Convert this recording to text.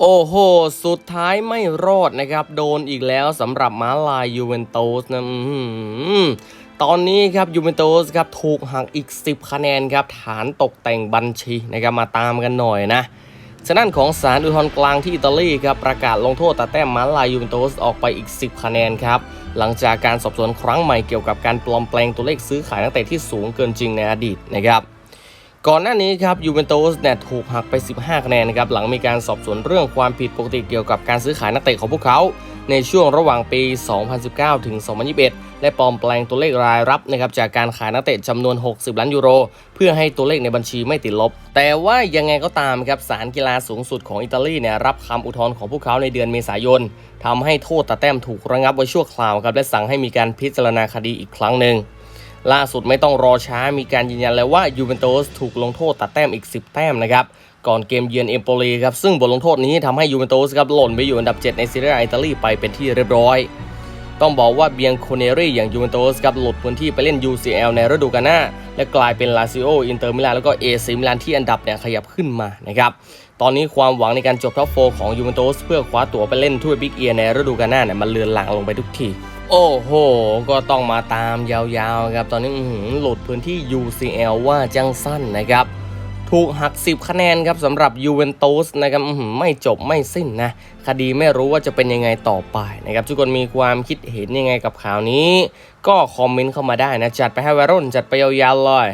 โอ้โห สุดท้ายไม่รอดนะครับ โดนอีกแล้วสำหรับม้าลายยูเวนตุสนะอือหือตอนนี้ครับยูเวนตุสครับถูกหักอีก 10 คะแนนครับ ฐานตกแต่งบัญชีนะครับมาตามกันหน่อยนะฉะนั้นของศาลอุทธรณ์กลางที่อิตาลีครับประกาศลงโทษตาแต้มม้าลายยูเวนตุสออกไปอีก 10 คะแนนครับ หลังจากการสอบสวนครั้งใหม่เกี่ยวกับการปลอมแปลงตัวเลขซื้อขายนักเตะที่สูงเกินจริงในอดีตนะครับ ก่อนหน้านี้ครับยูเวนตุสเนี่ยถูกหักไป 15 คะแนนนะครับหลังมีการสอบสวนเรื่องความผิดปกติเกี่ยวกับการซื้อขายนักเตะของพวกเขา ในช่วงระหว่างปี 2019 ถึง 2021 และปลอมแปลงตัวเลขรายรับนะครับจากการขายนักเตะจำนวน 60 ล้านยูโร เพื่อให้ตัวเลขในบัญชีไม่ติดลบ แต่ว่ายังไงก็ตามครับศาลกีฬาสูงสุดของอิตาลีเนี่ยรับคำอุทธรณ์ของพวกเขาในเดือนเมษายนทำให้โทษตาแต้มถูกระงับไว้ชั่วคราวครับและสั่งให้มีการพิจารณาคดีอีกครั้งหนึ่ง ล่าสุดไม่ต้องรอช้ามีการยืนยันแล้วว่ายูเวนตุสถูกลงโทษตัดแต้มอีก 10 แต้มนะครับก่อนเกมเยือนเอมโปลีครับซึ่งบทลงโทษนี้ทำให้ยูเวนตุสครับหล่นไปอยู่อันดับ 7 ในซีเรียอิตาลีไปเป็นที่เรียบร้อย ต้องบอกว่าเบียงโคเนรี่อย่างยูเวนตุสครับหลุดพื้นที่ไปเล่น UCL ในฤดูกาลหน้า และกลายเป็นลาซิโออินเตอร์มิลานแล้วก็เอซิมิลานที่อันดับเนี่ยขยับขึ้นมานะครับตอนนี้ความหวังในการจบท็อปโฟของยูเวนตุสเพื่อคว้าตั๋วไปเล่นถ้วยบิ๊กเอียในฤดูกาลหน้าเนี่ยมันเลือนลางลงไปทุกที โอ้โห ก็ต้องมาตามยาวๆครับ ตอนนี้หลุดพื้นที่ UCL ว่าจังสั้นนะครับ ถูกหัก 10 คะแนนครับสำหรับยูเวนตุสนะครับอื้อหือไม่จบไม่สิ้นนะ คดีไม่รู้ว่าจะเป็นยังไงต่อไปนะครับ ทุกคนมีความคิดเห็นยังไงกับข่าวนี้ ก็คอมเมนต์เข้ามาได้นะ จัดไปให้วัยรุ่นจัดไปยาวๆเลย